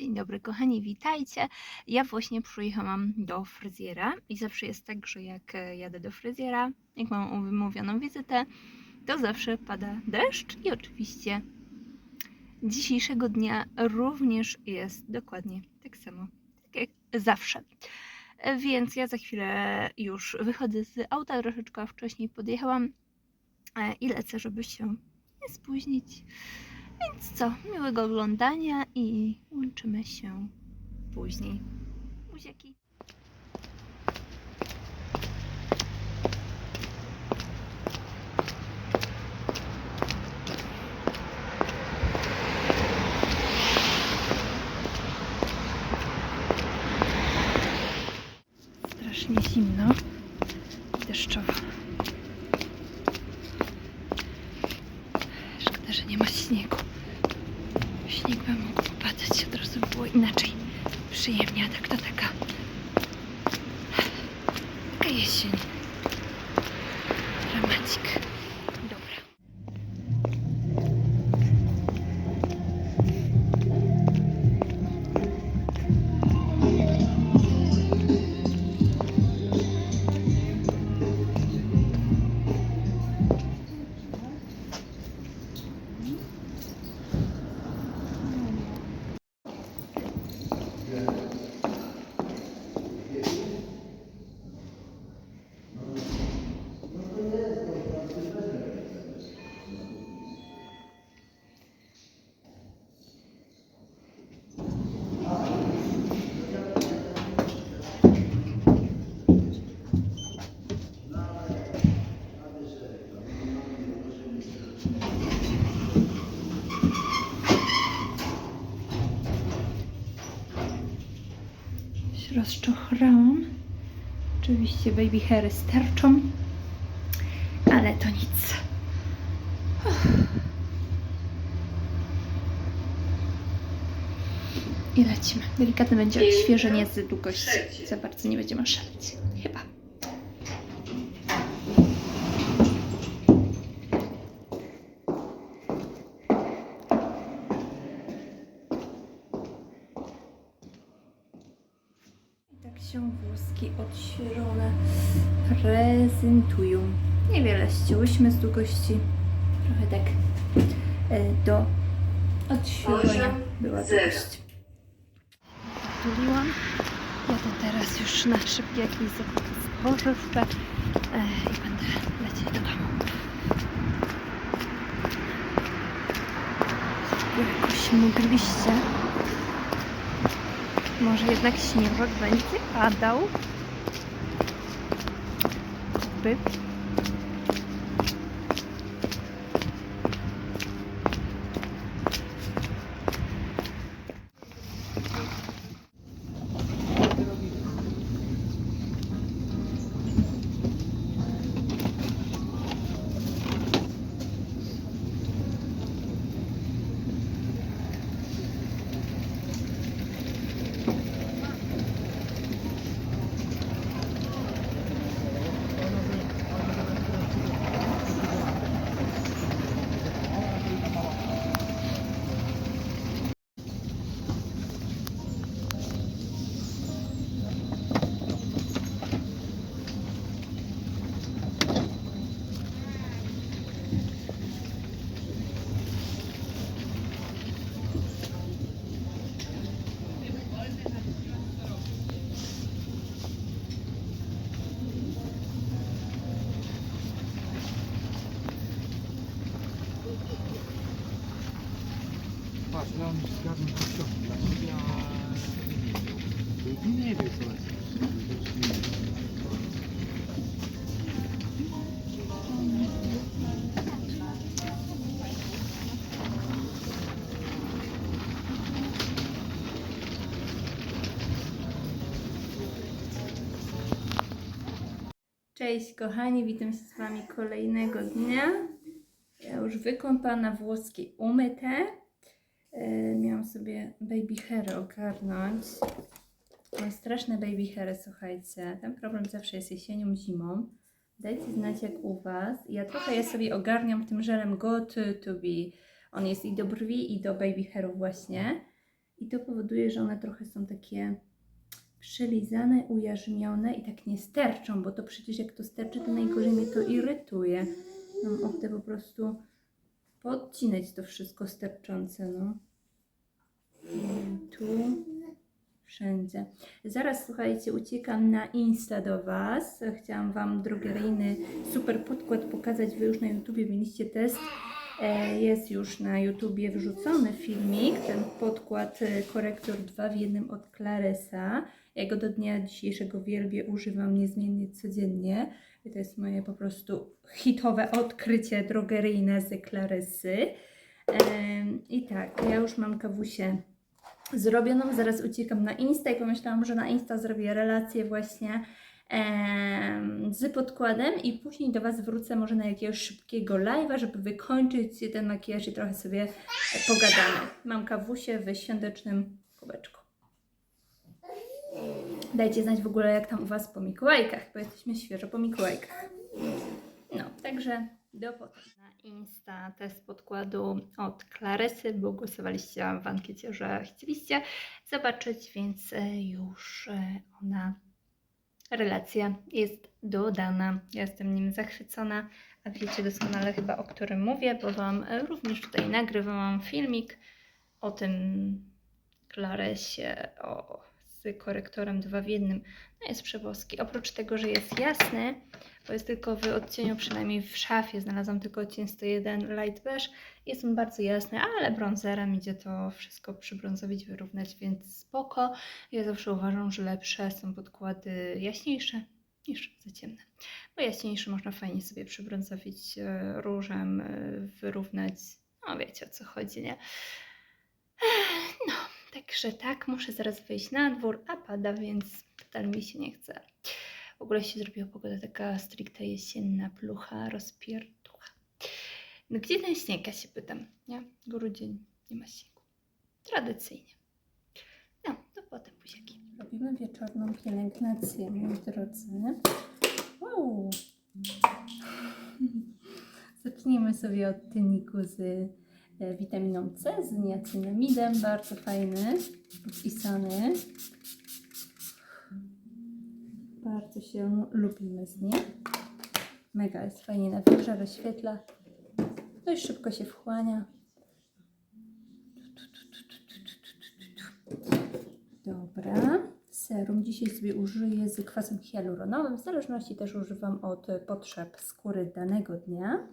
Dzień dobry, kochani, witajcie. Ja właśnie przyjechałam do fryzjera i zawsze jest tak, że jak e, jadę do fryzjera, jak mam umówioną wizytę, to zawsze pada deszcz i oczywiście dzisiejszego dnia również jest dokładnie tak samo, tak jak zawsze. E, Więc ja za chwilę już wychodzę z auta, troszeczkę wcześniej podjechałam e, i lecę, żeby się nie spóźnić. Więc co, miłego oglądania i łączymy się później. Buziaki. Strasznie zimno i deszczowo. Szkoda, że nie ma śniegu. Przyjemnie, a tak to taka... się rozczochrałam. Oczywiście baby hairy sterczą, ale to nic. Uff. I lecimy. Delikatne będzie odświeżenie z długości. Za bardzo nie będziemy szaleć. Się włoski odświeżone prezentują. Niewiele ścięłyśmy z długości. Trochę tak e, do odświeżenia była długość. Tuliłam. Ja to teraz już na szybkie jakieś zakupy spożywcze i będę lecieć do domu. Jakoś mgliście. Może jednak śnieżek będzie padał. By. Patrz, ja mi zgarnę kościołki dla siebie, a nie wiem co jest. Cześć kochani, witam się z Wami kolejnego dnia. Ja już wykąpana, włoski umyte. E, miałam sobie baby hairy ogarnąć. Mam straszne baby hairy, słuchajcie. Ten problem zawsze jest jesienią, zimą. Dajcie znać jak u Was. Ja trochę je sobie ogarniam tym żelem Go To Be. On jest i do brwi, i do baby hairów właśnie. i to powoduje, że one trochę są takie przelizane, ujarzmione i tak nie sterczą, bo to przecież jak to sterczy, to najgorzej mnie to irytuje. Mam ochotę po prostu podcinać to wszystko sterczące, no. Tu, wszędzie. Zaraz, słuchajcie, uciekam na Insta do Was. Chciałam Wam drogeryjny super podkład pokazać. Wy już na YouTubie mieliście test. E, Jest już na YouTubie wrzucony filmik, ten podkład e, korektor 2 w jednym od Claresa. Ja go do dnia dzisiejszego wielbię, używam niezmiennie codziennie. I to jest moje po prostu hitowe odkrycie drogeryjne z Claresy. Em, I tak, ja już mam kawusię zrobioną, zaraz uciekam na Insta i pomyślałam, że na Insta zrobię relację właśnie z podkładem i później do Was wrócę może na jakiegoś szybkiego live'a, żeby wykończyć ten makijaż i trochę sobie pogadamy. Mam kawusię w świątecznym kubeczku. Dajcie znać w ogóle jak tam u Was po Mikołajkach, bo jesteśmy świeżo po Mikołajkach. No, także do potem. Na Insta test podkładu od Klaresy, bo głosowaliście w ankiecie, że chcieliście zobaczyć, więc e, już e, ona, relacja jest dodana. Ja jestem nim zachwycona, a wiecie doskonale chyba o którym mówię, bo Wam e, również tutaj nagrywałam filmik o tym Klaresie, o z korektorem 2 w jednym. No jest przeboski. Oprócz tego, że jest jasny, bo jest tylko w odcieniu, przynajmniej w szafie, znalazłam tylko odcień 101 Light Beige. Jest on bardzo jasny, ale brązerem idzie to wszystko przybrązowić, wyrównać, więc spoko. Ja zawsze uważam, że lepsze są podkłady jaśniejsze niż za ciemne. Bo jaśniejsze można fajnie sobie przybrązowić e, różem, e, wyrównać. No wiecie o co chodzi, nie? No, także tak, muszę zaraz wyjść na dwór, a pada, więc wcale mi się nie chce. W ogóle się zrobiła pogoda taka stricte jesienna, plucha, rozpierducha. No gdzie ten śnieg, ja się pytam, nie? Grudzień, nie ma śniegu. Tradycyjnie. No, to potem buziaki. Robimy wieczorną pielęgnację, moi drodzy. Wow. Zacznijmy sobie od tyniku z witaminą C, z niacinamidem, bardzo fajny, podpisany. Bardzo się lubimy z nim. Mega jest fajnie nawilża, rozświetla. Dość szybko się wchłania. Dobra. Serum dzisiaj sobie użyję z kwasem hialuronowym. W zależności też używam od potrzeb skóry danego dnia.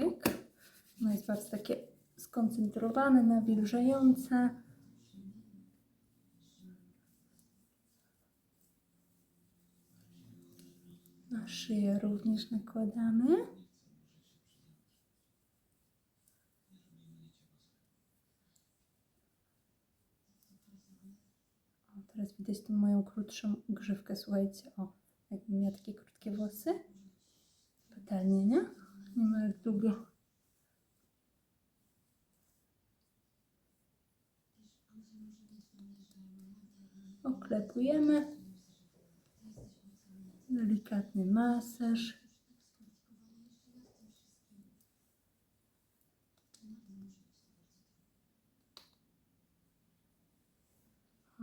Pyk. No jest bardzo takie skoncentrowane, nawilżające. Na szyję również nakładamy. O, teraz widać tą moją krótszą grzywkę, słuchajcie, o, jakbym miała takie krótkie włosy. Totalnie, nie? Nie ma jak długo. Oklepujemy. Delikatny masaż.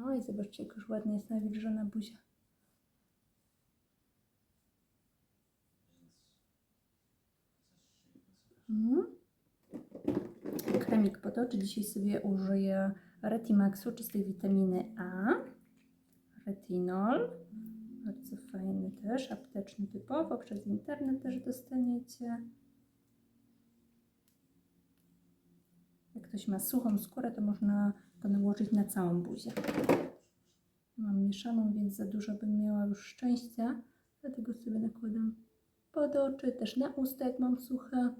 Oj, zobaczcie, jak już ładnie jest nawilżona buzia. Kremik pod oczy. Dzisiaj sobie użyję Retimaxu, czystej witaminy A. Retinol. Bardzo fajny też, apteczny typowo, przez internet też dostaniecie. Jak ktoś ma suchą skórę, to można to nałożyć na całą buzię. Mam mieszaną, więc za dużo bym miała już szczęścia, dlatego sobie nakładam pod oczy, też na usta, jak mam suche.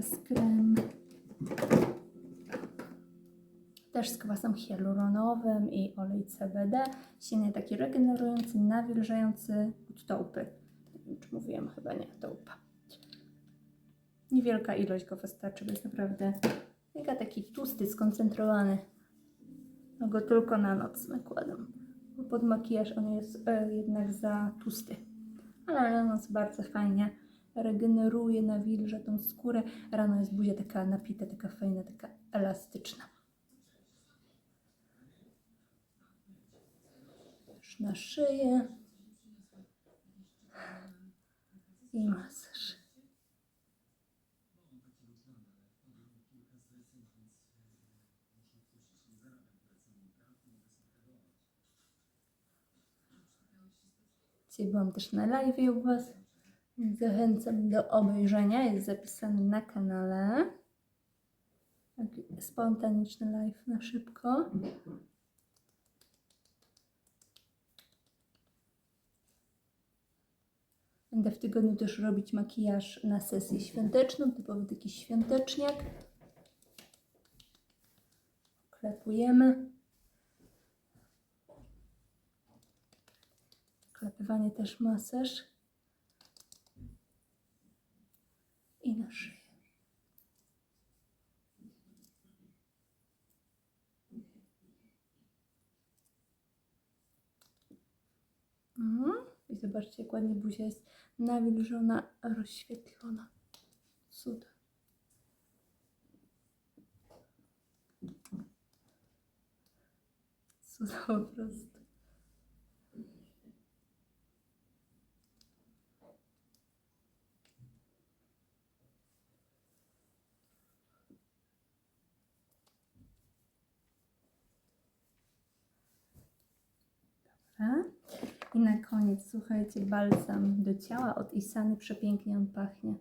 Teraz krem. Też z kwasem hialuronowym i olej CBD. Silny taki regenerujący, nawilżający od tołpy. Czy mówiłam, chyba nie, tołpa. Niewielka ilość go wystarczy, bo jest naprawdę mega taki tłusty, skoncentrowany. No go tylko na noc nakładam. Bo pod makijaż on jest e, jednak za tłusty. Ale na noc bardzo fajnie regeneruje, nawilża tą skórę. Rano jest buzia taka napita, taka fajna, taka elastyczna. Na szyję. I masaż. Byłam też na live u Was, zachęcam do obejrzenia. Jest zapisany na kanale. Spontaniczny live na szybko. Będę w tygodniu też robić makijaż na sesję świąteczną, typowy taki świąteczniak. Klepujemy. Klepywanie też masaż. I na szyję. Mhm. I zobaczcie, jak ładnie buzia jest nawilżona, rozświetlona. Cud. Cud po prostu. I na koniec, słuchajcie, balsam do ciała od Isany. Przepięknie on pachnie.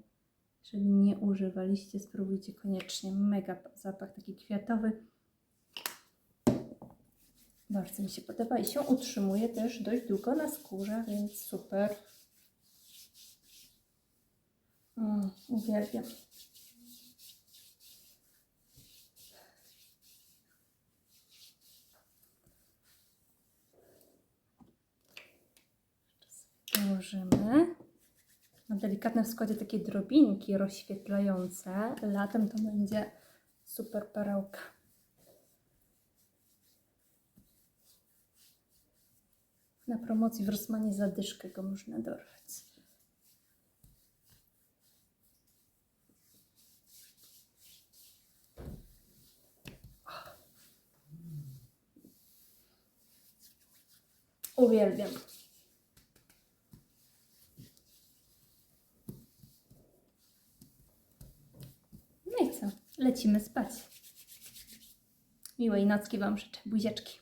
Jeżeli nie używaliście, spróbujcie koniecznie. Mega zapach taki kwiatowy. Bardzo mi się podoba i się utrzymuje też dość długo na skórze, więc super. Mm, uwielbiam. Dołożymy. Na delikatnym składzie takie drobinki rozświetlające. Latem to będzie super perełka. Na promocji w Rosmanie zadyszkę go można dorwać. Uwielbiam. No i co? Lecimy spać. Miłej nocki Wam życzę. Buziaczki.